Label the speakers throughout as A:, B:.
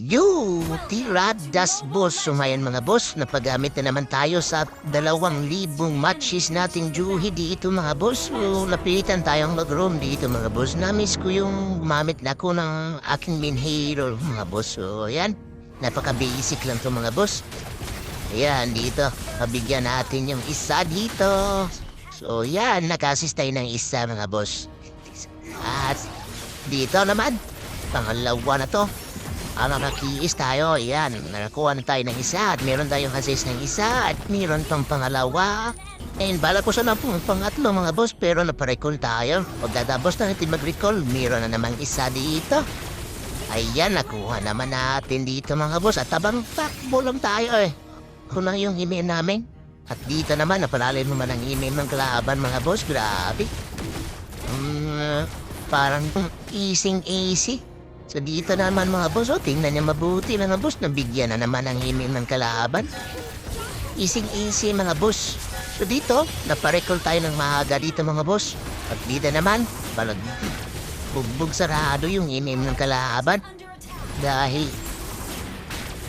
A: Yo, Tirad Das Boss. Sumayan mga boss, napagamit na naman tayo sa dalawang libong matches nating Juhi dito mga boss. So, napilitan tayong mag-roam dito mga boss. Namiss ko yung gumamit na ako ng aking main hero mga boss. So, yan. Napaka-basic lang to mga boss. Ayan, dito. Pabigyan natin yung isa dito. So, yan. Nakasis tayo ng isa mga boss. At dito naman, pangalawa na to. Ano nakiis tayo, yan. Nakakuha na tayo ng isa at meron tayong assist ng isa at meron pang pangalawa. And bala ko sana pong pangatlo mga boss pero naparecall tayo. Pagkatapos na natin mag-recall, meron na namang isa dito. Ayan, nakuha naman natin dito mga boss at tabang takbo lang tayo eh. Kung lang yung email namin. At dito naman, napalalim naman ang email ng kalaban mga boss. Grabe. Mm, parang easing-easy. So dito naman mga boss, oh, tingnan niya mabuti mga boss, nabigyan na naman ang email ng kalaban. Easing-easy mga boss. So dito, naparecall tayo ng maaga dito mga boss. At dito naman, palag bugbog sarado yung email ng kalaban. Dahil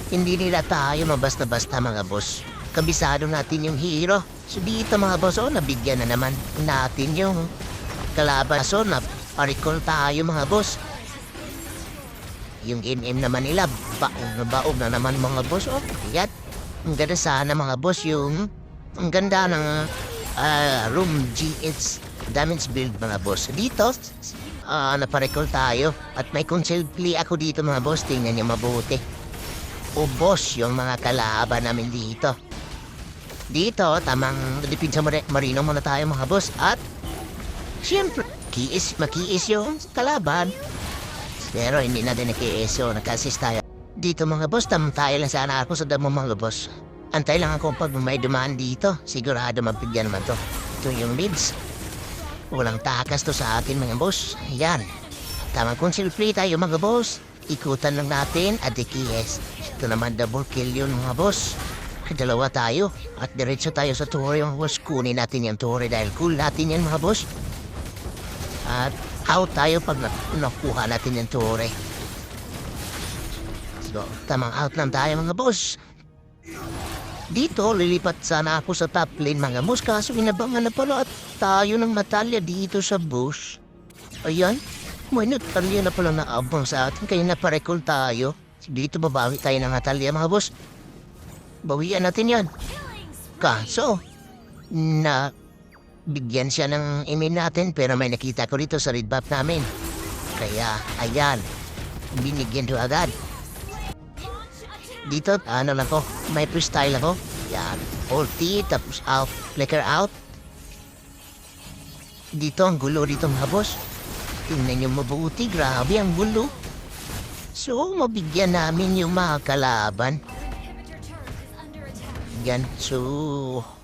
A: hindi nila tayo mabasta-basta mga boss. Kabisado natin yung hero. So dito mga boss, oh, nabigyan na naman natin yung kalaban. So na recall tayo mga boss. Yung MM naman nila, baog na baog na naman mga boss. Oh, yan. Ang ganda sana mga boss yung ang ganda ng ah, room GH damage build mga boss. Dito, ah naparecall tayo at may concealed play ako dito mga boss. Tingnan niyo mabuti. Ubos yung mga kalaban namin dito. Dito, tamang dipinsa mar- marino muna tayo mga boss at siyempre, kiis, makiis yung kalaban. Pero hindi na din nakiis so nag-assist tayo. Dito mga boss, tam lang sana ako sa damo mga boss. Antay lang ako pag may dumaan dito. Sigurado mabigyan naman to. Ito yung leads. Walang takas to sa atin mga boss. Yan. Tamang conceal free tayo mga boss. Ikutan lang natin at ikiyes. Ito naman double kill yun mga boss. Dalawa tayo at diretso tayo sa tore mga boss. Kunin natin yung tore dahil cool natin yan mga boss. At out tayo pag na nakuha natin yung tore. So, tamang out lang tayo mga boss. Dito, lilipat sana ako sa top lane mga boss kaso inabangan na pala at tayo ng matalya dito sa bush. Ayan, may natalya na pala na abang sa atin kaya naparecall tayo. Dito babawi tayo ng natalya mga boss. Bawian natin yan. Kaso, na bigyan siya ng email natin pero may nakita ko dito sa read buff namin. Kaya, ayan, binigyan ko agad. Dito, ano lang ko, may freestyle ako. Yan, ulti, tapos out, flicker out. Dito, ang gulo dito mga boss. Tingnan niyo mabuti, grabe ang gulo. So, mabigyan namin yung mga kalaban. Yan, so...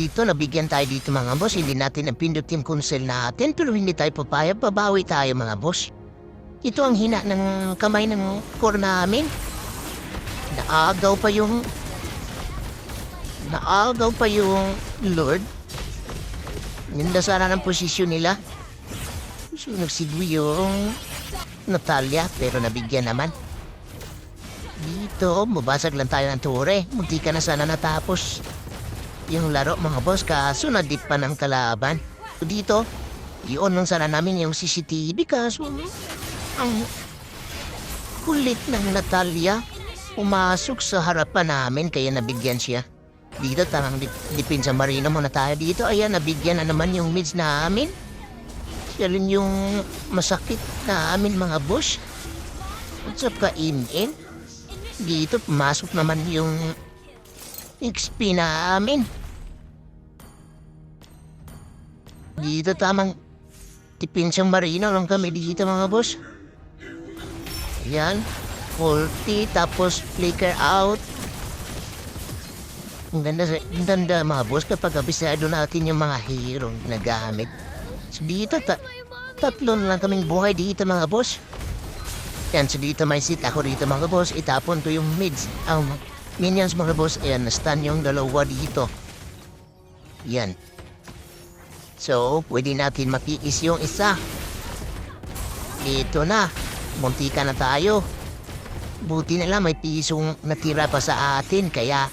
A: Dito, nabigyan tayo dito mga boss. Hindi natin ang pindot yung console natin, pero hindi tayo papayag. Babawi tayo mga boss. Ito ang hina ng kamay ng core namin. Naagaw pa yung... Naagaw pa yung Lord. Ganda sana ng posisyon nila. So, nagsigwi yung Natalia, pero nabigyan naman. Dito, mabasag lang tayo ng tore. Munti ka na sana natapos yung laro mga boss kaso nadip pa ng kalaban. Dito, yun lang sana namin yung CCTV kaso ang kulit ng Natalia pumasok sa harapan namin kaya nabigyan siya. Dito tarang dip, dipin sa marino muna tayo dito. Ayan, nabigyan na naman yung mids namin. Siya rin yung masakit na amin mga boss. At sa kainin, dito pumasok naman yung XP namin. Dito tamang tipin sa marino lang kami dito mga boss. Ayan. Ulti tapos flicker out. Ang ganda, ang ganda mga boss kapag abisado natin yung mga hero na gamit. So dito, ta tatlo na lang kaming buhay dito mga boss. Yan, so dito may sit ako dito mga boss. Itapon ko yung mids. Ang minions mga boss. Ayan, na-stun yung dalawa dito. Yan. So, pwede natin makiis yung isa. Dito na. muntika na tayo. Buti na lang may pisong natira pa sa atin kaya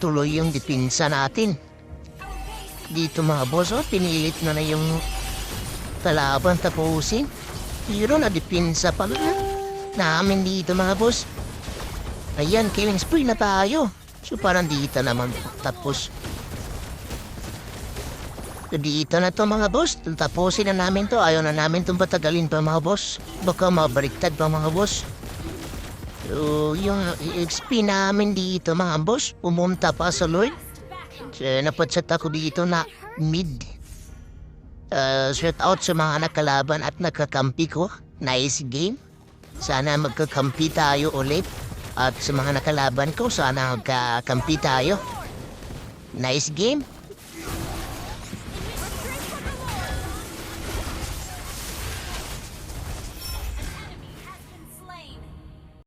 A: tuloy yung dipinsa natin. Dito mga boss, oh, pinilit na na yung kalaban tapusin. Pero na dipinsa pa na namin dito mga boss. Ayan, killing spree na tayo. So parang dito naman tapos. Dito na to mga boss. Tapusin na namin to. Ayaw na namin itong patagalin pa mga boss. Baka mabaliktad pa mga boss. So, yung XP namin dito mga boss, pumunta pa sa Lord. So, napatsat ako dito na mid. Uh, shout out sa mga nakalaban at nakakampi ko. Nice game. Sana magkakampi tayo ulit. At sa mga nakalaban ko, sana magkakampi tayo. Nice game.